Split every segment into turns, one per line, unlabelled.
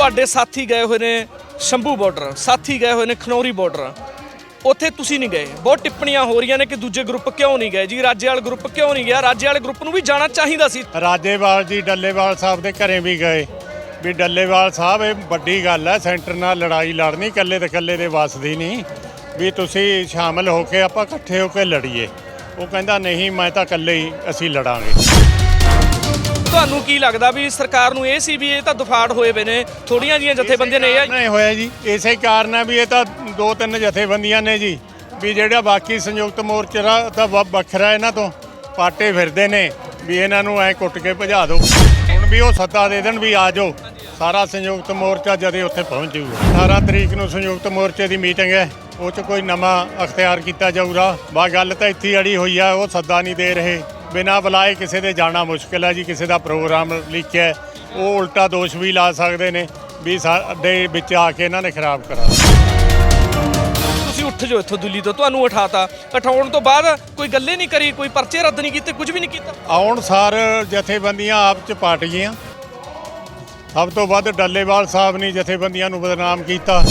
ਤੁਹਾਡੇ ਸਾਥੀ ਗਏ ਹੋਏ ਨੇ ਸ਼ੰਭੂ ਬਾਰਡਰ ਸਾਥੀ ਗਏ ਹੋਏ ਨੇ ਖਨੌਰੀ ਬਾਰਡਰ ਉੱਥੇ ਤੁਸੀਂ ਨਹੀਂ ਗਏ। ਬਹੁਤ ਟਿੱਪਣੀਆਂ ਹੋ ਰਹੀਆਂ ਨੇ ਕਿ ਦੂਜੇ ਗਰੁੱਪ ਕਿਉਂ ਨਹੀਂ ਗਏ? ਜੀ, ਰਾਜੇਵਾਲ ਗਰੁੱਪ ਕਿਉਂ ਨਹੀਂ ਗਿਆ? ਰਾਜੇ ਵਾਲੇ ਗਰੁੱਪ ਨੂੰ ਵੀ ਜਾਣਾ ਚਾਹੀਦਾ ਸੀ।
ਰਾਜੇਵਾਲ ਜੀ, ਡੱਲੇਵਾਲ ਸਾਹਿਬ ਦੇ ਘਰੇ ਵੀ ਗਏ। ਵੀ ਡੱਲੇਵਾਲ ਸਾਹਿਬ, ਇਹ ਵੱਡੀ ਗੱਲ ਹੈ, ਸੈਂਟਰ ਨਾਲ ਲੜਾਈ ਲੜਨੀ, ਇਕੱਲੇ ਤੇ ਇਕੱਲੇ ਦੇ ਵੱਸਦੀ ਨਹੀਂ। ਵੀ ਤੁਸੀਂ ਸ਼ਾਮਲ ਹੋ ਕੇ ਆਪਾਂ ਇਕੱਠੇ ਹੋ ਕੇ ਲੜੀਏ। ਉਹ ਕਹਿੰਦਾ, ਨਹੀਂ, ਮੈਂ ਤਾਂ ਇਕੱਲੇ ਹੀ ਅਸੀਂ ਲੜਾਂਗੇ।
ਤੁਹਾਨੂੰ ਕੀ ਲੱਗਦਾ ਵੀ ਸਰਕਾਰ ਨੂੰ ਇਹ ਸੀ ਵੀ ਇਹ ਤਾਂ ਦਫਾੜ ਹੋਏ ਪਏ ਨੇ? ਥੋੜੀਆਂ ਜੀਆਂ ਜਥੇਬੰਦੀਆਂ ਨੇ ਇਹ
ਨਹੀਂ ਹੋਇਆ ਜੀ। ਇਸੇ ਕਾਰਨ ਹੈ ਵੀ ਇਹ ਤਾਂ ਦੋ ਤਿੰਨ ਜਥੇਬੰਦੀਆਂ ਨੇ ਜੀ। ਵੀ ਜਿਹੜਾ ਬਾਕੀ ਸੰਯੁਕਤ ਮੋਰਚਾ ਦਾ ਤਾਂ ਵੱਖਰਾ ਇਹਨਾਂ ਤੋਂ। ਪਾਟੇ ਫਿਰਦੇ ਨੇ ਵੀ ਇਹਨਾਂ ਨੂੰ ਐ ਕੁੱਟ ਕੇ ਭਜਾ ਦਿਓ। ਹੁਣ ਵੀ ਉਹ ਸੱਦਾ ਦੇ ਦੇਣ ਵੀ ਆ ਜਾਓ। ਸਾਰਾ ਸੰਯੁਕਤ ਮੋਰਚਾ ਜਦੇ ਉੱਥੇ ਪਹੁੰਚ ਜਾਊਗਾ 18 ਤਰੀਕ ਨੂੰ ਸੰਯੁਕਤ ਮੋਰਚੇ ਦੀ ਮੀਟਿੰਗ ਹੈ। ਉਹ 'ਚ ਕੋਈ ਨਵਾਂ ਅਖਤਿਆਰ ਕੀਤਾ ਜਾਊਗਾ। ਬਾ ਗੱਲ ਤਾਂ ਇੱਥੇ ਅੜੀ ਹੋਈ ਆ। ਉਹ ਸੱਦਾ ਨਹੀਂ ਦੇ ਰਹੇ। ਬਿਨਾਂ ਬੁਲਾਏ ਕਿਸੇ ਦੇ ਜਾਣਾ ਮੁਸ਼ਕਿਲ ਹੈ ਜੀ ਕਿਸੇ ਦਾ ਪ੍ਰੋਗਰਾਮ ਲਿਖਿਆ ਉਹ ਉਲਟਾ ਦੋਸ਼ ਵੀ ਲਾ ਸਕਦੇ ਨੇ ਵੀ ਸਾਡੇ ਵਿੱਚ ਆ ਕੇ ਇਹਨਾਂ ਨੇ ਖਰਾਬ ਕਰਾ
ਤੁਸੀਂ ਉੱਠ ਜਾਓ ਇੱਥੋਂ ਦਿੱਲੀ ਤੋਂ ਤੁਹਾਨੂੰ ਉਠਾਤਾ। ਉਠਾਉਣ ਤੋਂ ਬਾਅਦ ਕੋਈ ਗੱਲੇ ਨਹੀਂ ਕਰੀ ਕੋਈ ਪਰਚੇ ਰੱਦ ਨਹੀਂ ਕੀਤੇ ਕੁਝ ਵੀ ਨਹੀਂ ਕੀਤਾ।
ਆਉਣ ਸਾਰ ਜਥੇਬੰਦੀਆਂ ਆਪ ਚ ਪਾਟ ਗਈਆਂ। ਸਭ ਤੋਂ ਵੱਧ ਡੱਲੇਵਾਲ ਸਾਹਿਬ ਨੇ ਜਥੇਬੰਦੀਆਂ ਨੂੰ ਬਦਨਾਮ ਕੀਤਾ।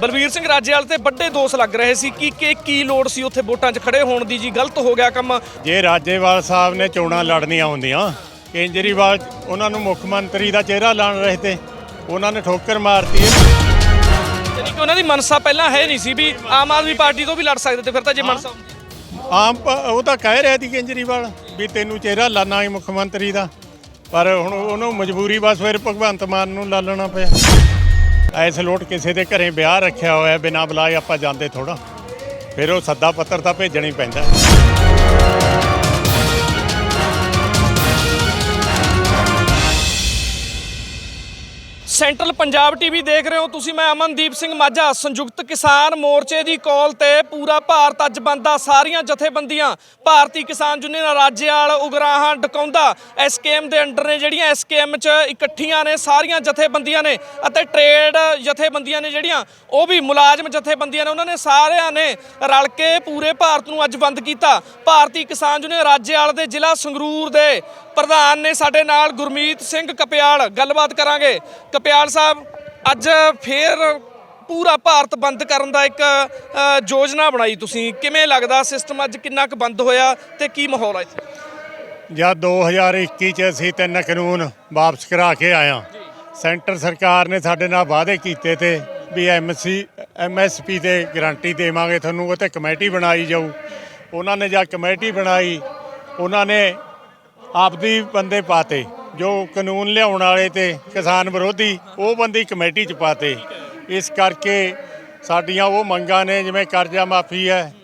ਬਲਵੀਰ ਸਿੰਘ ਰਾਜੇਵਾਲ ਤੇ ਵੱਡੇ ਦੋਸ਼ ਲੱਗ ਰਹੇ ਸੀ ਕਿ ਕਿ ਕੀ ਲੋੜ ਸੀ ਉੱਥੇ ਵੋਟਾਂ 'ਚ ਖੜੇ ਹੋਣ ਦੀ ਜੀ ਗਲਤ ਹੋ ਗਿਆ ਕੰਮ।
ਜੇ ਰਾਜੇਵਾਲ ਸਾਹਿਬ ਨੇ ਚੋਣਾਂ ਲੜਨੀਆਂ ਹੁੰਦੀਆਂ ਕੇਜਰੀਵਾਲ ਉਹਨਾਂ ਨੂੰ ਮੁੱਖ ਮੰਤਰੀ ਦਾ ਚਿਹਰਾ ਲਾਣ ਰਹੇ ਤੇ ਉਹਨਾਂ ਨੇ ਠੋਕਰ ਮਾਰਤੀ
ਯਾਨੀ ਕਿ ਉਹਨਾਂ ਦੀ ਮਨਸਾ ਪਹਿਲਾਂ ਹੈ ਨਹੀਂ ਸੀ ਵੀ ਆਮ ਆਦਮੀ ਪਾਰਟੀ ਤੋਂ ਵੀ ਲੜ ਸਕਦੇ ਤੇ ਫਿਰ ਤਾਂ ਜੇ ਮਨਸਾ ਹੁੰਦੀ।
ਆਮ ਪ- ਉਹ ਤਾਂ ਕਹਿ ਰਿਹਾ ਸੀ ਕੇਜਰੀਵਾਲ ਵੀ ਤੈਨੂੰ ਚਿਹਰਾ ਲਾਣਾ ਹੈ ਮੁੱਖ ਮੰਤਰੀ ਦਾ ਪਰ ਹੁਣ ਉਹਨੂੰ ਮਜਬੂਰੀ ਬਸ ਫਿਰ ਭਗਵੰਤ ਮਾਨ ਨੂੰ ਲਾਲਣਾ ਪਿਆ। ਐਸ ਲੋਟ ਕਿਸੇ ਦੇ ਘਰੇ ਵਿਆਹ ਰੱਖਿਆ ਹੋਇਆ ਬਿਨਾਂ ਬੁਲਾਏ ਆਪਾਂ ਜਾਂਦੇ ਥੋੜਾ ਫਿਰ ਉਹ ਸੱਦਾ ਪੱਤਰ ਤਾਂ ਭੇਜਣਾ ਹੀ ਪੈਂਦਾ।
ਸੈਂਟਰਲ ਪੰਜਾਬ ਟੀਵੀ ਦੇਖ ਰਹੇ ਹੋ ਤੁਸੀਂ, ਮੈਂ ਅਮਨਦੀਪ ਸਿੰਘ ਮਾਝਾ, ਸੰਯੁਕਤ ਕਿਸਾਨ ਮੋਰਚੇ ਦੀ ਕਾਲ ਤੇ ਪੂਰਾ ਭਾਰਤ ਅੱਜ ਬੰਦਾ ਸਾਰੀਆਂ ਜਥੇਬੰਦੀਆਂ, ਭਾਰਤੀ ਕਿਸਾਨ ਯੂਨੀਅਨ, ਰਾਜੇਵਾਲ, ਉਗਰਾਹਾਂ, ਡਕੌਂਦਾ ਐਸਕੇਐਮ ਦੇ ਅੰਡਰ ਨੇ ਜਿਹੜੀਆਂ ਐਸਕੇਐਮ ਚ ਇਕੱਠੀਆਂ ਨੇ, ਸਾਰੀਆਂ ਜਥੇਬੰਦੀਆਂ ਨੇ ਅਤੇ ਟ੍ਰੇਡ ਜਥੇਬੰਦੀਆਂ ਨੇ ਜਿਹੜੀਆਂ, ਉਹ ਵੀ ਮੁਲਾਜ਼ਮ ਜਥੇਬੰਦੀਆਂ ਨੇ, ਉਹਨਾਂ ਨੇ ਸਾਰਿਆਂ ਨੇ ਰਲ ਕੇ ਪੂਰੇ ਭਾਰਤ ਨੂੰ ਅੱਜ ਬੰਦ ਕੀਤਾ। ਭਾਰਤੀ ਕਿਸਾਨ ਯੂਨੀਅਨ, ਰਾਜੇਵਾਲ ਦੇ ਜ਼ਿਲ੍ਹਾ ਸੰਗਰੂਰ ਦੇ ਪ੍ਰਧਾਨ ਨੇ ਸਾਡੇ ਨਾਲ ਗੁਰਮੀਤ ਸਿੰਘ ਕਪਿਆਲ, ਗੱਲਬਾਤ ਕਰਾਂਗੇ। ਕਪਿਆਲ ਸਾਹਿਬ ਅੱਜ ਫੇਰ ਪੂਰਾ ਭਾਰਤ ਬੰਦ ਕਰਨ ਦਾ ਇੱਕ ਯੋਜਨਾ ਬਣਾਈ ਤੁਸੀਂ। ਕਿਵੇਂ ਲੱਗਦਾ ਸਿਸਟਮ ਅੱਜ ਕਿੰਨਾ ਕੁ ਬੰਦ ਹੋਇਆ ਤੇ ਕੀ ਮਾਹੌਲ ਹੈ ਇੱਥੇ?
ਜਦ 2021 ਚ ਅਸੀਂ ਤਿੰਨ ਕਾਨੂੰਨ ਵਾਪਸ ਕਰਾ ਕੇ ਆਇਆ ਸੈਂਟਰ ਸਰਕਾਰ ਨੇ ਸਾਡੇ ਨਾਲ ਵਾਅਦੇ ਕੀਤੇ ਤੇ ਵੀ ਐਮਸੀ ਐਮਐਸਪੀ ਤੇ ਗਾਰੰਟੀ ਦੇਵਾਂਗੇ ਤੁਹਾਨੂੰ ਉਹ ਤੇ ਕਮੇਟੀ ਬਣਾਈ ਜਾਊ। ਉਹਨਾਂ ਨੇ ਜਾਂ ਕਮੇਟੀ ਬਣਾਈ ਉਹਨਾਂ ਨੇ ਆਪਦੀ ਬੰਦੇ ਪਾਤੇ। ਜੋ ਕਾਨੂੰਨ ਲਿਆਉਣ ਵਾਲੇ ਤੇ ਕਿਸਾਨ ਵਿਰੋਧੀ, ਉਹ ਬੰਦੀ ਕਮੇਟੀ ਚ ਪਾਤੇ। ਇਸ ਕਰਕੇ ਸਾਡੀਆਂ ਉਹ ਮੰਗਾਂ ਨੇ, ਜਿਵੇਂ ਕਰਜ਼ਾ ਮਾਫੀ ਹੈ,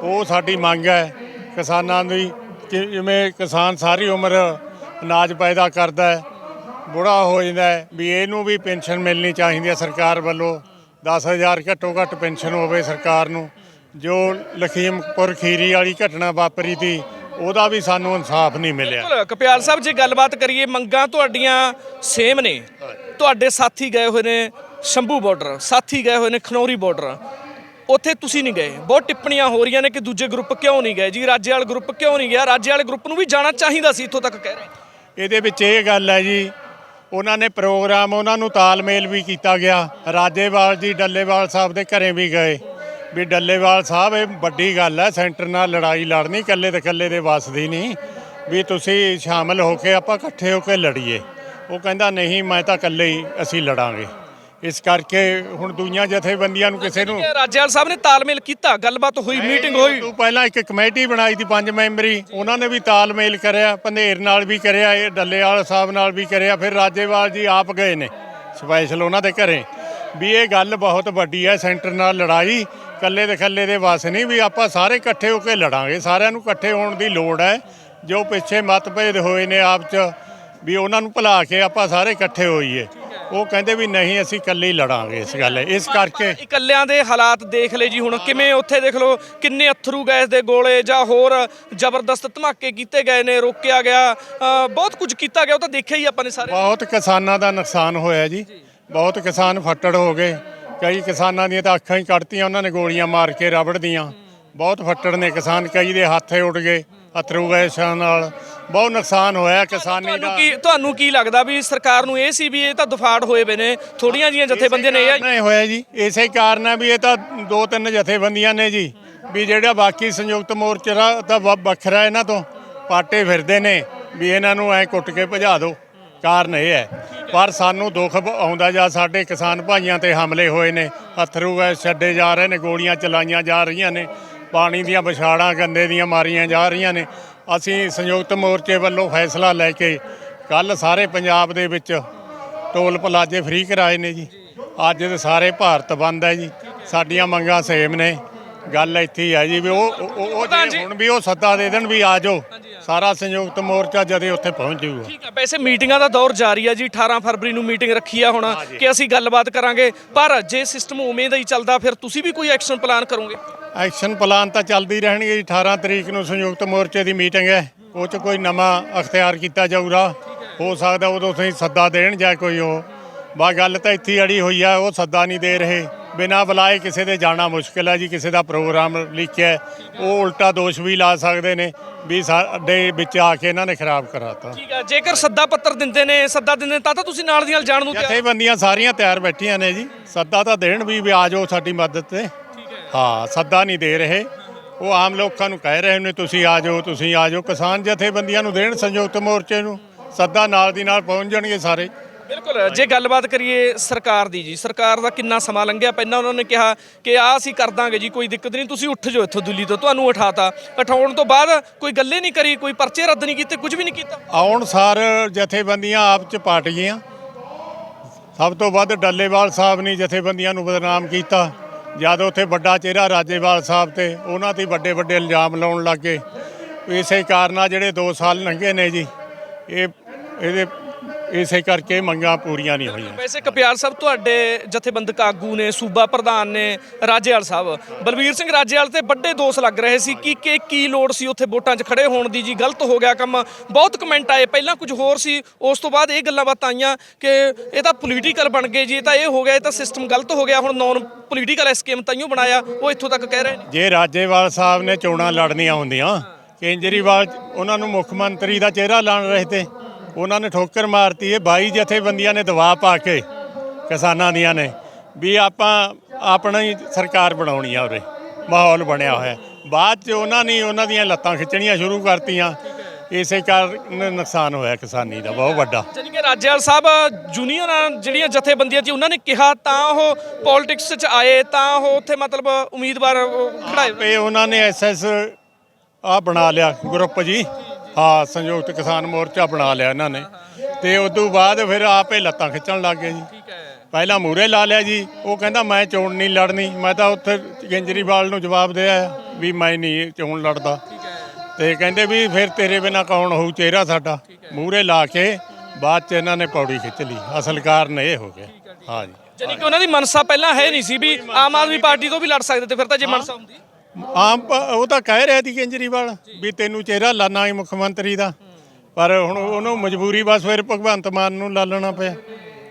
ਉਹ ਸਾਡੀ ਮੰਗ ਹੈ। ਕਿਸਾਨਾਂ ਦੀ, ਕਿ ਜਿਵੇਂ ਕਿਸਾਨ ਸਾਰੀ ਉਮਰ ਅਨਾਜ ਪੈਦਾ ਕਰਦਾ ਹੈ, ਬੁੜਾ ਹੋ ਜਾਂਦਾ ਹੈ, ਵੀ ਇਹਨੂੰ ਵੀ ਪੈਨਸ਼ਨ ਮਿਲਣੀ ਚਾਹੀਦੀ ਹੈ ਸਰਕਾਰ ਵੱਲੋਂ। 10000 ਘੱਟੋ ਘੱਟ ਪੈਨਸ਼ਨ ਹੋਵੇ ਸਰਕਾਰ ਨੂੰ। ਜੋ ਲਖੀਮਪੁਰ ਖੀਰੀ ਵਾਲੀ ਘਟਨਾ ਵਾਪਰੀ ਤੀ ਉਹਦਾ ਵੀ ਸਾਨੂੰ ਇਨਸਾਫ ਨਹੀਂ ਮਿਲਿਆ।
ਬਿਲਕੁਲ ਕਪਿਆਲ ਸਾਹਿਬ ਜੇ ਗੱਲਬਾਤ ਕਰੀਏ ਮੰਗਾਂ ਤੁਹਾਡੀਆਂ ਸੇਮ ਨੇ। ਤੁਹਾਡੇ ਸਾਥੀ ਗਏ ਹੋਏ ਨੇ ਸ਼ੰਭੂ ਬਾਰਡਰ ਸਾਥੀ ਗਏ ਹੋਏ ਨੇ ਖਨੌਰੀ ਬਾਰਡਰ ਉੱਥੇ ਤੁਸੀਂ ਨਹੀਂ ਗਏ। ਬਹੁਤ ਟਿੱਪਣੀਆਂ ਹੋ ਰਹੀਆਂ ਨੇ ਕਿ ਦੂਜੇ ਗਰੁੱਪ ਕਿਉਂ ਨਹੀਂ ਗਏ? ਜੀ ਰਾਜੇਵਾਲ ਗਰੁੱਪ ਕਿਉਂ ਨਹੀਂ ਗਿਆ? ਰਾਜੇਵਾਲ ਗਰੁੱਪ ਨੂੰ ਵੀ ਜਾਣਾ ਚਾਹੀਦਾ ਸੀ ਇੱਥੋਂ ਤੱਕ ਕਹਿ ਰਹੇ
ਇਹਦੇ ਵਿੱਚ ਇਹ ਗੱਲ ਹੈ ਜੀ ਉਹਨਾਂ ਨੇ ਪ੍ਰੋਗਰਾਮ ਉਹਨਾਂ ਨੂੰ ਤਾਲਮੇਲ ਵੀ ਕੀਤਾ ਗਿਆ। ਰਾਜੇਵਾਲ ਜੀ ਡੱਲੇਵਾਲ ਸਾਹਿਬ ਦੇ ਘਰੇ ਵੀ ਗਏ। ਵੀ ਡੱਲੇਵਾਲ ਸਾਹਿਬ ਇਹ ਵੱਡੀ ਗੱਲ ਹੈ ਸੈਂਟਰ ਨਾਲ ਲੜਾਈ ਲੜਨੀ ਇਕੱਲੇ ਤੇ ਇਕੱਲੇ ਦੇ ਵੱਸ ਦੀ ਨਹੀਂ ਵੀ ਤੁਸੀਂ ਸ਼ਾਮਲ ਹੋ ਕੇ ਆਪਾਂ ਇਕੱਠੇ ਹੋ ਕੇ ਲੜੀਏ। ਉਹ ਕਹਿੰਦਾ ਨਹੀਂ ਮੈਂ ਤਾਂ ਇਕੱਲੇ ਹੀ ਅਸੀਂ ਲੜਾਂਗੇ। ਇਸ ਕਰਕੇ ਹੁਣ ਦੁਨੀਆ ਜਥੇਬੰਦੀਆਂ ਨੂੰ ਕਿਸੇ ਨੂੰ
ਰਾਜੇਵਾਲ ਸਾਹਿਬ ਨੇ ਤਾਲਮੇਲ ਕੀਤਾ ਗੱਲਬਾਤ ਹੋਈ ਮੀਟਿੰਗ ਹੋਈ?
ਤੂੰ ਪਹਿਲਾਂ ਇੱਕ ਕਮੇਟੀ ਬਣਾਈ ਦੀ ਪੰਜ ਮੈਂਬਰੀ ਉਹਨਾਂ ਨੇ ਵੀ ਤਾਲਮੇਲ ਕਰਿਆ ਪੰਧੇਰ ਨਾਲ ਵੀ ਕਰਿਆ ਇਹ ਡੱਲੇਵਾਲ ਸਾਹਿਬ ਨਾਲ ਵੀ ਕਰਿਆ ਫਿਰ ਰਾਜੇਵਾਲ ਜੀ ਆਪ ਗਏ ਨੇ ਸਪੈਸ਼ਲ ਉਹਨਾਂ ਦੇ ਘਰੇ। ਵੀ ਇਹ ਗੱਲ ਬਹੁਤ ਵੱਡੀ ਹੈ ਸੈਂਟਰ ਨਾਲ ਲੜਾਈ ਕੱਲੇ ਦੇ ਕੱਲੇ ਦੇ ਵਾਸ ਨਹੀਂ ਵੀ ਆਪਾਂ ਸਾਰੇ ਇਕੱਠੇ ਹੋ ਕੇ ਲੜਾਂਗੇ। ਸਾਰਿਆਂ ਨੂੰ ਇਕੱਠੇ ਹੋਣ ਦੀ ਲੋੜ ਹੈ। ਜੋ ਪਿੱਛੇ ਮਤਭੇਦ ਹੋਏ ਨੇ ਆਪ 'ਚ ਵੀ ਉਹਨਾਂ ਨੂੰ ਭੁਲਾ ਕੇ ਆਪਾਂ ਸਾਰੇ ਇਕੱਠੇ ਹੋਈਏ। ਉਹ ਕਹਿੰਦੇ ਵੀ ਨਹੀਂ ਅਸੀਂ ਇਕੱਲੇ ਹੀ ਲੜਾਂਗੇ ਇਸ ਗੱਲ ਇਸ ਕਰਕੇ
ਇਕੱਲਿਆਂ ਦੇ ਹਾਲਾਤ ਦੇਖ ਲਏ ਜੀ ਹੁਣ। ਕਿਵੇਂ ਉੱਥੇ ਦੇਖ ਲਓ ਕਿੰਨੇ ਅਥਰੂ ਗੈਸ ਦੇ ਗੋਲੇ ਜਾਂ ਹੋਰ ਜ਼ਬਰਦਸਤ ਧਮਾਕੇ ਕੀਤੇ ਗਏ ਨੇ ਰੋਕਿਆ ਗਿਆ। ਬਹੁਤ ਕੁਝ ਕੀਤਾ ਗਿਆ ਉਹ ਤਾਂ ਦੇਖਿਆ ਹੀ ਆਪਾਂ ਨੇ ਸਾਰੇ।
ਬਹੁਤ ਕਿਸਾਨਾਂ ਦਾ ਨੁਕਸਾਨ ਹੋਇਆ ਜੀ। ਬਹੁਤ ਕਿਸਾਨ ਫੱਟੜ ਹੋ ਗਏ। ਕਈ ਕਿਸਾਨਾਂ ਦੀਆਂ ਤਾਂ ਅੱਖਾਂ ਹੀ ਕੱਢਤੀਆਂ ਉਹਨਾਂ ਨੇ ਗੋਲੀਆਂ ਮਾਰ ਕੇ ਰਬੜ ਦੀਆਂ। ਬਹੁਤ ਫੱਟੜ ਨੇ ਕਿਸਾਨ ਕਈ ਦੇ ਹੱਥੇ ਉੱਡ ਗਏ ਅਥਰੂ ਗੈਸਾਂ ਨਾਲ। ਬਹੁਤ ਨੁਕਸਾਨ ਹੋਇਆ ਕਿਸਾਨੀ
ਤੁਹਾਨੂੰ
ਦਾ।
ਕੀ ਤੁਹਾਨੂੰ ਕੀ ਲੱਗਦਾ ਵੀ ਸਰਕਾਰ ਨੂੰ ਇਹ ਸੀ ਵੀ ਇਹ ਤਾਂ ਦਫਾੜ ਹੋਏ ਪਏ ਨੇ ਥੋੜੀਆਂ ਜੀਆਂ ਜਥੇਬੰਦੀਆਂ ਨੇ ਇਹ
ਨਹੀਂ ਹੋਇਆ ਜੀ। ਇਸੇ ਕਾਰਨ ਹੈ ਵੀ ਇਹ ਤਾਂ ਦੋ ਤਿੰਨ ਜਥੇਬੰਦੀਆਂ ਨੇ ਜੀ ਵੀ ਜਿਹੜਾ ਬਾਕੀ ਸੰਯੁਕਤ ਮੋਰਚਾ ਤਾਂ ਵ- ਵੱਖਰਾ ਇਹਨਾਂ ਤੋਂ ਪਾਟੇ ਫਿਰਦੇ ਨੇ ਵੀ ਇਹਨਾਂ ਨੂੰ ਐ ਕੁੱਟ ਕੇ ਭਜਾ ਦਿਓ ਕਾਰਨ ਇਹ ਹੈ। ਪਰ ਸਾਨੂੰ ਦੁੱਖ ਆਉਂਦਾ ਜਾਂ ਸਾਡੇ ਕਿਸਾਨ ਭਾਈਆਂ ਤੇ ਹਮਲੇ ਹੋਏ ਨੇ ਅਥਰੂ ਗੈਸ ਛੱਡੇ ਜਾ ਰਹੇ ਨੇ ਗੋਲੀਆਂ ਚਲਾਈਆਂ ਜਾ ਰਹੀਆਂ ਨੇ ਪਾਣੀ ਦੀਆਂ ਵਿਛਾੜਾਂ ਗੰਦੇ ਦੀਆਂ ਮਾਰੀਆਂ ਜਾ ਰਹੀਆਂ ਨੇ। ਅਸੀਂ ਸੰਯੁਕਤ ਮੋਰਚੇ ਵੱਲੋਂ ਫੈਸਲਾ ਲੈ ਕੇ ਕੱਲ ਸਾਰੇ ਪੰਜਾਬ ਦੇ ਵਿੱਚ ਟੋਲ ਪਲਾਜੇ ਫ੍ਰੀ ਕਰਾਏ ਨੇ ਜੀ। ਅੱਜ ਦੇ ਸਾਰੇ ਭਾਰਤ ਬੰਦ ਹੈ ਜੀ। ਸਾਡੀਆਂ ਮੰਗਾਂ ਸੇਮ ਨੇ। ਗੱਲ ਇੱਥੇ ਹੀ ਹੈ ਜੀ ਵੀ ਉਹ ਉਹ- ਜੀ। ਹੁਣ ਵੀ ਉਹ ਸੱਦਾ ਦੇ ਦੇਣ ਵੀ ਆ ਜਾਓ। ਸਾਰਾ ਸੰਯੁਕਤ ਮੋਰਚਾ ਜਦੇ ਉੱਥੇ ਪਹੁੰਚ ਜਾਊਗਾ।
ਠੀਕ ਹੈ ਵੈਸੇ ਮੀਟਿੰਗਾਂ ਦਾ ਦੌਰ ਜਾਰੀ ਹੈ ਜੀ 18 ਫਰਵਰੀ ਨੂੰ ਮੀਟਿੰਗ ਰੱਖੀ ਆ ਹੁਣ ਕਿ ਅਸੀਂ ਗੱਲਬਾਤ ਕਰਾਂਗੇ। ਪਰ ਜੇ ਸਿਸਟਮ ਉਵੇਂ ਦਾ ਹੀ ਚੱਲਦਾ ਫਿਰ ਤੁਸੀਂ ਵੀ ਕੋਈ ਐਕਸ਼ਨ ਪਲਾਨ ਕਰੋਗੇ?
ਐਕਸ਼ਨ ਪਲਾਨ ਤਾਂ ਚੱਲਦੀ ਰਹਿਣਗੇ ਜੀ। 18 ਤਰੀਕ ਨੂੰ ਸੰਯੁਕਤ ਮੋਰਚੇ ਦੀ ਮੀਟਿੰਗ ਹੈ। ਉਹ 'ਚ ਕੋਈ ਨਵਾਂ ਅਖਤਿਆਰ ਕੀਤਾ ਜਾਊਗਾ। ਹੋ ਸਕਦਾ ਉਦੋਂ ਤੁਸੀਂ ਸੱਦਾ ਦੇਣ ਜਾਂ ਕੋਈ ਉਹ। ਬਾ ਗੱਲ ਤਾਂ ਇੱਥੇ ਅੜੀ ਹੋਈ ਆ ਉਹ ਸੱਦਾ ਨਹੀਂ ਦੇ ਰਹੇ। ਬਿਨਾਂ ਬੁਲਾਏ ਕਿਸੇ ਦੇ ਜਾਣਾ ਮੁਸ਼ਕਿਲ ਹੈ ਜੀ ਕਿਸੇ ਦਾ ਪ੍ਰੋਗਰਾਮ ਲਿਖਿਆ ਉਹ ਉਲਟਾ ਦੋਸ਼ ਵੀ ਲਾ ਸਕਦੇ ਨੇ ਵੀ ਸਾਡੇ ਵਿੱਚ ਆ ਕੇ ਇਹਨਾਂ ਨੇ ਖਰਾਬ ਕਰਾਤਾ।
ਠੀਕ ਹੈ ਜੇਕਰ ਸੱਦਾ ਪੱਤਰ ਦਿੰਦੇ ਨੇ ਸੱਦਾ ਦਿੰਦੇ ਤਾਂ ਤਾਂ ਤੁਸੀਂ ਨਾਲ ਦੀ ਨਾਲ ਜਾਣ ਨੂੰ ਤਿਆਰ
ਜਥੇਬੰਦੀਆਂ ਸਾਰੀਆਂ ਤਿਆਰ ਬੈਠੀਆਂ ਨੇ ਜੀ। ਸੱਦਾ ਤਾਂ ਦੇਣ ਵੀ ਵੀ ਆ ਜਾਓ ਸਾਡੀ ਮਦਦ ਤੇ। ਹਾਂ। ਸੱਦਾ ਨਹੀਂ ਦੇ ਰਹੇ। ਉਹ ਆਮ ਲੋਕਾਂ ਨੂੰ ਕਹਿ ਰਹੇ ਨੇ ਤੁਸੀਂ ਆ ਜਾਓ ਤੁਸੀਂ ਆ ਜਾਓ। ਕਿਸਾਨ ਜਥੇਬੰਦੀਆਂ ਨੂੰ ਦੇਣ ਸੰਯੁਕਤ ਮੋਰਚੇ ਨੂੰ। ਸੱਦਾ ਨਾਲ ਦੀ ਨਾਲ ਪਹੁੰਚ ਜਾਣਗੇ ਸਾਰੇ।
ਬਿਲਕੁਲ, ਜੇ ਗੱਲਬਾਤ ਕਰੀਏ ਸਰਕਾਰ ਦੀ ਜੀ, ਸਰਕਾਰ ਦਾ ਕਿੰਨਾ ਸਮਾਂ ਲੰਘਿਆ ਪਹਿਲਾਂ ਉਹਨਾਂ ਨੇ ਕਿਹਾ ਕਿ ਆ ਅਸੀਂ ਕਰ ਦਾਂਗੇ ਜੀ, ਕੋਈ ਦਿੱਕਤ ਨਹੀਂ, ਤੁਸੀਂ ਉੱਠ ਜਾਓ ਇੱਥੋਂ ਦਿੱਲੀ ਤੋਂ, ਤੁਹਾਨੂੰ ਉਠਾਤਾ। ਉਠਾਉਣ ਤੋਂ ਬਾਅਦ ਕੋਈ ਗੱਲੇ ਨਹੀਂ ਕਰੀ, ਕੋਈ ਪਰਚੇ ਰੱਦ ਨਹੀਂ ਕੀਤੇ, ਕੁਝ ਵੀ ਨਹੀਂ ਕੀਤਾ।
ਆਉਣ ਸਾਰ ਜਥੇਬੰਦੀਆਂ ਆਪ ਚ ਪਾਟ ਗਈਆਂ। ਸਭ ਤੋਂ ਵੱਧ ਡੱਲੇਵਾਲ ਸਾਹਿਬ ਨੇ ਜਥੇਬੰਦੀਆਂ ਨੂੰ ਬਦਨਾਮ ਕੀਤਾ। ਜਦ ਉੱਥੇ ਵੱਡਾ ਚਿਹਰਾ ਰਾਜੇਵਾਲ ਸਾਹਿਬ ਤੇ, ਉਹਨਾਂ ਤੇ ਵੱਡੇ ਵੱਡੇ ਇਲਜ਼ਾਮ ਲਾਉਣ ਲੱਗੇ ਇਸੇ ਕਾਰਨ ਆ ਜਿਹੜੇ 2 ਸਾਲ ਲੰਘੇ ਨੇ ਜੀ, ਇਹ ਇਹਦੇ ਇਸੇ ਕਰਕੇ ਮੰਗਾਂ ਪੂਰੀਆਂ ਨਹੀਂ ਹੋਈਆਂ।
ਵੈਸੇ ਕਪਿਆਲ ਸਾਹਿਬ ਤੁਹਾਡੇ ਜਥੇਬੰਦਕ ਆਗੂ ਨੇ ਸੂਬਾ ਪ੍ਰਧਾਨ ਨੇ ਰਾਜੇਵਾਲ ਸਾਹਿਬ ਬਲਵੀਰ ਸਿੰਘ ਰਾਜੇਵਾਲ ਤੇ ਵੱਡੇ ਦੋਸ਼ ਲੱਗ ਰਹੇ ਸੀ ਕਿ ਕਿ ਕੀ ਲੋੜ ਸੀ ਉੱਥੇ ਵੋਟਾਂ 'ਚ ਖੜੇ ਹੋਣ ਦੀ ਜੀ ਗਲਤ ਹੋ ਗਿਆ ਕੰਮ। ਬਹੁਤ ਕਮੈਂਟ ਆਏ ਪਹਿਲਾਂ ਕੁਝ ਹੋਰ ਸੀ ਉਸ ਤੋਂ ਬਾਅਦ ਇਹ ਗੱਲਾਂ ਬਾਤਾਂ ਆਈਆਂ ਕਿ ਇਹ ਤਾਂ ਪੋਲੀਟੀਕਲ ਬਣ ਗਏ ਜੀ ਇਹ ਤਾਂ ਇਹ ਹੋ ਗਿਆ ਇਹ ਤਾਂ ਸਿਸਟਮ ਗਲਤ ਹੋ ਗਿਆ ਹੁਣ ਨੌਨ ਪੋਲੀਟੀਕਲ ਐਸਕੇਮ ਤਾਈਓ ਬਣਾਇਆ ਉਹ ਇੱਥੋਂ ਤੱਕ ਕਹਿ ਰਹੇ ਨੇ।
ਜੇ ਰਾਜੇਵਾਲ ਸਾਹਿਬ ਨੇ ਚੋਣਾਂ ਲੜਨੀਆਂ ਹੁੰਦੀਆਂ ਕੇਜਰੀਵਾਲ ਉਹਨਾਂ ਨੂੰ ਮੁੱਖ ਮੰਤਰੀ ਦਾ ਚਿਹਰਾ ਲਾਣ ਰਹੇ ਤੇ ਉਹਨਾਂ ਨੇ ਠੋਕਰ ਮਾਰਤੀ ਇਹ 22 ਜਥੇਬੰਦੀਆਂ ਨੇ ਦਬਾਅ ਪਾ ਕੇ ਕਿਸਾਨਾਂ ਦੀਆਂ ਨੇ ਵੀ ਆਪਾਂ ਆਪਣਾ ਹੀ ਸਰਕਾਰ ਬਣਾਉਣੀ ਆ ਉਰੇ। ਮਾਹੌਲ ਬਣਿਆ ਹੋਇਆ ਬਾਅਦ ਚ ਉਹਨਾਂ ਨੇ ਉਹਨਾਂ ਦੀਆਂ ਲੱਤਾਂ ਖਿੱਚਣੀਆਂ ਸ਼ੁਰੂ ਕਰਤੀਆਂ। ਇਸੇ ਕਾਰਨ ਨੁਕਸਾਨ ਹੋਇਆ ਕਿਸਾਨੀ ਦਾ ਬਹੁਤ ਵੱਡਾ।
ਜਾਣੀ ਕਿ ਰਾਜੇਵਾਲ ਸਾਹਿਬ ਜੂਨੀਅਰਾਂ ਜਿਹੜੀਆਂ ਜਥੇਬੰਦੀਆਂ ਸੀ ਉਹਨਾਂ ਨੇ ਕਿਹਾ ਤਾਂ ਉਹ ਪੋਲਿਟਿਕਸ 'ਚ ਆਏ ਤਾਂ ਉਹ ਉੱਥੇ ਮਤਲਬ ਉਮੀਦਵਾਰ ਖੜਾਏ।
ਉਹਨਾਂ ਨੇ ਐਸਐਸ ਆ ਬਣਾ ਲਿਆ ਗਰੁੱਪ ਜੀ। ਹਾਂ ਸੰਯੁਕਤ ਕਿਸਾਨ ਮੋਰਚਾ ਬਣਾ ਲਿਆ ਇਹਨਾਂ ਨੇ। ਤੇ ਉਸ ਤੋਂ ਬਾਅਦ ਫਿਰ ਆਪੇ ਲੱਤਾਂ ਖਿੱਚਣ ਲੱਗ ਗਏ ਜੀ। ਪਹਿਲਾਂ ਮੂਰੇ ਲਾ ਲਿਆ ਜੀ। ਉਹ ਕਹਿੰਦਾ ਮੈਂ ਚੋਣ ਨਹੀਂ ਲੜਨੀ। ਮੈਂ ਤਾਂ ਉੱਥੇ ਕੇਜਰੀਵਾਲ ਨੂੰ ਜਵਾਬ ਦਿਆ ਵੀ ਮੈਂ ਨਹੀਂ ਚੋਣ ਲੜਦਾ। ਤੇ ਕਹਿੰਦੇ ਵੀ ਫਿਰ ਤੇਰੇ ਬਿਨਾ ਕੌਣ ਹੋਊ? ਚਿਹਰਾ ਸਾਡਾ। ਮੂਰੇ ਲਾ ਕੇ ਬਾਅਦ ਚ ਇਹਨਾਂ ਨੇ ਪੌੜੀ ਖਿੱਚ ਲਈ। ਅਸਲ ਕਾਰਨ ਇਹ ਹੋ ਗਿਆ। ਹਾਂ ਜੀ।
ਜਾਣੀ ਕਿ ਉਹਨਾਂ ਦੀ ਮਨਸਾ ਪਹਿਲਾਂ ਹੈ ਨਹੀਂ ਸੀ ਵੀ ਆਮ ਆਦਮੀ ਪਾਰਟੀ ਤੋਂ ਵੀ ਲੜ ਸਕਦੇ ਤੇ ਫਿਰ ਤਾਂ ਜੇ ਮਨਸਾ ਹੁੰਦੀ।
ਆਮ ਪ- ਉਹ ਤਾਂ ਕਹਿ ਰਿਹਾ ਸੀ ਕੇਜਰੀਵਾਲ ਵੀ ਤੈਨੂੰ ਚਿਹਰਾ ਲਾਣਾ ਹੈ ਮੁੱਖ ਮੰਤਰੀ ਦਾ। ਪਰ ਹੁਣ ਉਹਨੂੰ ਮਜਬੂਰੀ ਬਸ ਫਿਰ ਭਗਵੰਤ ਮਾਨ ਨੂੰ ਲਾਲਣਾ ਪਿਆ।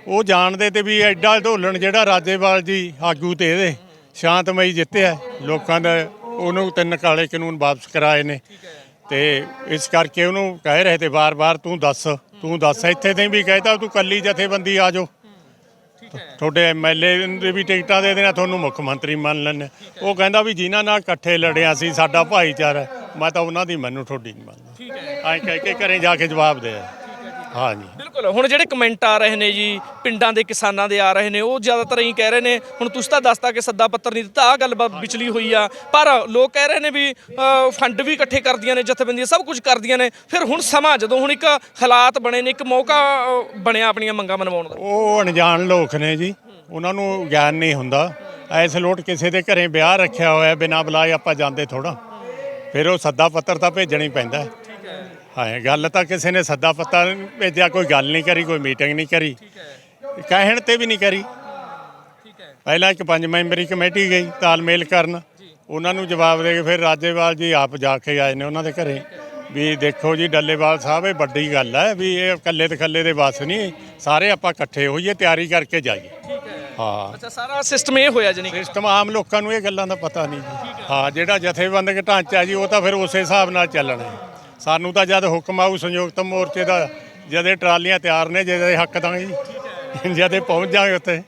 ਉਹ ਜਾਣਦੇ ਤੇ ਵੀ ਐਡਾ ਢੋਲਣ ਜਿਹੜਾ ਰਾਜੇਵਾਲ ਜੀ ਆਗੂ ਤੇ ਇਹਦੇ ਸ਼ਾਂਤਮਈ ਜਿੱਤਿਆ। ਲੋਕਾਂ ਦਾ ਉਹਨੂੰ ਤਿੰਨ ਕਾਲੇ ਕਾਨੂੰਨ ਵਾਪਸ ਕਰਾਏ ਨੇ। ਤੇ ਇਸ ਕਰਕੇ ਉਹਨੂੰ ਕਹਿ ਰਹੇ ਤੇ ਵਾਰ-ਵਾਰ ਤੂੰ ਦੱਸ ਤੂੰ ਦੱਸ, ਇੱਥੇ ਤੇ ਵੀ ਕਹਿਤਾ ਤੂੰ ਕੱਲੀ ਜਥੇਬੰਦੀ ਆ ਜਾਓ। ਤੁਹਾਡੇ ਐਮਐਲਏ ਦੇ ਵੀ ਟਿਕਟਾਂ ਦੇ ਦੇਣਾ ਤੁਹਾਨੂੰ ਮੁੱਖ ਮੰਤਰੀ ਮੰਨ ਲੈਣੇ ਉਹ ਕਹਿੰਦਾ ਵੀ ਜਿਨ੍ਹਾਂ ਨਾਲ ਇਕੱਠੇ ਲੜਿਆ ਸੀ ਸਾਡਾ ਭਾਈਚਾਰਾ ਮੈਂ ਤਾਂ ਉਹਨਾਂ ਦੀ ਮੈਨੂੰ ਤੁਹਾਡੀ ਨਹੀਂ ਮੰਨਦਾ।
ਠੀਕ ਹੈ।
ਐਂ ਕਹਿ ਕੇ ਘਰੇ ਜਾ ਕੇ ਜਵਾਬ ਦੇ ਹਾਂ ਜੀ
ਬਿਲਕੁਲ ਹੁਣ ਜਿਹੜੇ ਕਮੈਂਟ ਆ ਰਹੇ ਨੇ ਜੀ ਪਿੰਡਾਂ ਦੇ ਕਿਸਾਨਾਂ ਦੇ ਆ ਰਹੇ ਨੇ ਉਹ ਜ਼ਿਆਦਾਤਰ ਇਹੀ ਕਹਿ ਰਹੇ ਨੇ ਹੁਣ ਤੁਸੀਂ ਤਾਂ ਦੱਸਤਾ ਕਿ ਸੱਦਾ ਪੱਤਰ ਨਹੀਂ ਦਿੱਤਾ ਆ ਗੱਲ ਵਿਚਲੀ ਹੋਈ ਆ। ਪਰ ਲੋਕ ਕਹਿ ਰਹੇ ਨੇ ਵੀ ਫੰਡ ਵੀ ਇਕੱਠੇ ਕਰਦੀਆਂ ਨੇ ਜਥੇਬੰਦੀਆਂ ਸਭ ਕੁਝ ਕਰਦੀਆਂ ਨੇ ਫਿਰ ਹੁਣ ਸਮਾਂ ਜਦੋਂ ਹੁਣ ਇੱਕ ਹਾਲਾਤ ਬਣੇ ਨੇ ਇੱਕ ਮੌਕਾ ਬਣਿਆ ਆਪਣੀਆਂ ਮੰਗਾਂ ਮਨਵਾਉਣ ਦਾ।
ਉਹ ਅਣਜਾਣ ਲੋਕ ਨੇ ਜੀ ਉਹਨਾਂ ਨੂੰ ਗਿਆਨ ਨਹੀਂ ਹੁੰਦਾ। ਐਸ ਲੋਟ ਕਿਸੇ ਦੇ ਘਰੇ ਵਿਆਹ ਰੱਖਿਆ ਹੋਇਆ ਬਿਨਾਂ ਬੁਲਾਏ ਆਪਾਂ ਜਾਂਦੇ ਥੋੜਾ ਫਿਰ ਉਹ ਸੱਦਾ ਪੱਤਰ ਤਾਂ ਭੇਜਣਾ ਹੀ ਪੈਂਦਾ। ਹੈ। ਗੱਲ ਤਾਂ ਕਿਸੇ ਨੇ ਸੱਦਾ ਪੱਤਰ ਭੇਜਿਆ ਕੋਈ ਗੱਲ ਨਹੀਂ ਕਰੀ ਕੋਈ ਮੀਟਿੰਗ ਨਹੀਂ ਕਰੀ। ਕਹਿਣ ਤੇ ਵੀ ਨਹੀਂ ਕਰੀ। ਪਹਿਲਾਂ ਇੱਕ ਪੰਜ ਮੈਂਬਰੀ ਕਮੇਟੀ ਗਈ ਤਾਲਮੇਲ ਕਰਨ। ਉਹਨਾਂ ਨੂੰ ਜਵਾਬ ਦੇ ਕੇ ਫਿਰ ਰਾਜੇਵਾਲ ਜੀ ਆਪ ਜਾ ਕੇ ਆਏ ਨੇ ਉਹਨਾਂ ਦੇ ਘਰੇ। ਵੀ ਦੇਖੋ ਜੀ ਡੱਲੇਵਾਲ ਸਾਹਿਬ ਇਹ ਵੱਡੀ ਗੱਲ ਹੈ ਵੀ ਇਹ ਇਕੱਲੇ ਤੇ ਇਕੱਲੇ ਦੇ ਵੱਸ ਨਹੀਂ। ਸਾਰੇ ਆਪਾਂ ਇਕੱਠੇ ਹੋਈਏ ਤਿਆਰੀ ਕਰਕੇ ਜਾਈਏ। ਹਾਂ।
ਅੱਛਾ ਸਾਰਾ ਸਿਸਟਮ ਇਹ ਹੋਇਆ ਜਾਨੀ
ਸਿਸਟਮ ਆਮ ਲੋਕਾਂ ਨੂੰ ਇਹ ਗੱਲਾਂ ਦਾ ਪਤਾ ਨਹੀਂ ਜੀ। ਹਾਂ। ਜਿਹੜਾ ਜਥੇਬੰਦਕ ਢਾਂਚਾ ਜੀ ਉਹ ਤਾਂ ਫਿਰ ਉਸੇ ਹਿਸਾਬ ਨਾਲ ਚੱਲਣਾ। ਹੈ ਸਾਨੂੰ ਤਾਂ ਜਦ ਹੁਕਮ ਆਊ ਸੰਯੁਕਤ ਮੋਰਚੇ ਦਾ, ਜਦੇ ਟਰਾਲੀਆਂ ਤਿਆਰ ਨੇ, ਜਦੇ ਹੱਕ ਦਾਂਗੇ ਜੀ ਜਦੇ ਪਹੁੰਚ ਜਾਾਂਗੇ ਉੱਥੇ।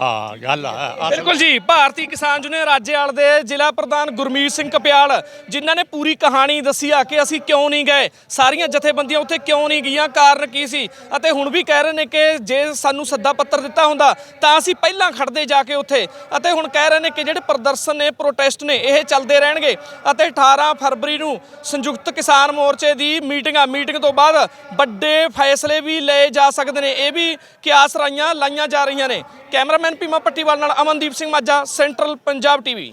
ਹਾਂ, ਗੱਲ ਆ
ਬਿਲਕੁਲ ਜੀ, ਭਾਰਤੀ ਕਿਸਾਨ ਯੂਨੀਅਨ ਰਾਜੇਵਾਲ ਦੇ ਜ਼ਿਲ੍ਹਾ ਪ੍ਰਧਾਨ ਗੁਰਮੀਤ ਸਿੰਘ ਕਪਿਆਲ, ਜਿਨ੍ਹਾਂ ਨੇ ਪੂਰੀ ਕਹਾਣੀ ਦੱਸੀ ਆ ਕਿ ਅਸੀਂ ਕਿਉਂ ਨਹੀਂ ਗਏ? ਸਾਰੀਆਂ ਜਥੇਬੰਦੀਆਂ ਉੱਥੇ ਕਿਉਂ ਨਹੀਂ ਗਈਆਂ? ਕਾਰਨ ਕੀ ਸੀ? ਅਤੇ ਹੁਣ ਵੀ ਕਹਿ ਰਹੇ ਨੇ ਕਿ ਜੇ ਸਾਨੂੰ ਸੱਦਾ ਪੱਤਰ ਦਿੱਤਾ ਹੁੰਦਾ, ਤਾਂ ਅਸੀਂ ਪਹਿਲਾਂ ਖੜਦੇ ਜਾ ਕੇ ਉੱਥੇ। ਅਤੇ ਹੁਣ ਕਹਿ ਰਹੇ ਨੇ ਕਿ ਜਿਹੜੇ ਪ੍ਰਦਰਸ਼ਨ ਨੇ, ਪ੍ਰੋਟੈਸਟ ਨੇ, ਇਹ ਚੱਲਦੇ ਰਹਿਣਗੇ। ਅਤੇ 18 ਫਰਵਰੀ ਨੂੰ ਸੰਯੁਕਤ ਕਿਸਾਨ ਮੋਰਚੇ ਦੀ ਮੀਟਿੰਗ ਆ ਮੀਟਿੰਗ ਤੋਂ ਬਾਅਦ ਵੱਡੇ ਫੈਸਲੇ ਵੀ ਲਏ ਜਾ ਸਕਦੇ ਨੇ। ਇਹ ਵੀ ਕਿਆਸ ਰਾਈਆਂ ਲਾਈਆਂ ਜਾ ਰਹੀਆਂ ਨੇ। ਕੈਮਰਾ ਕੈਮਰਾਮੈਨ ਭੀਮਾ ਪੱਟੀਵਾਲ ਨਾਲ ਅਮਨਦੀਪ ਸਿੰਘ ਮਾਝਾ ਸੈਂਟਰਲ ਪੰਜਾਬ ਟੀਵੀ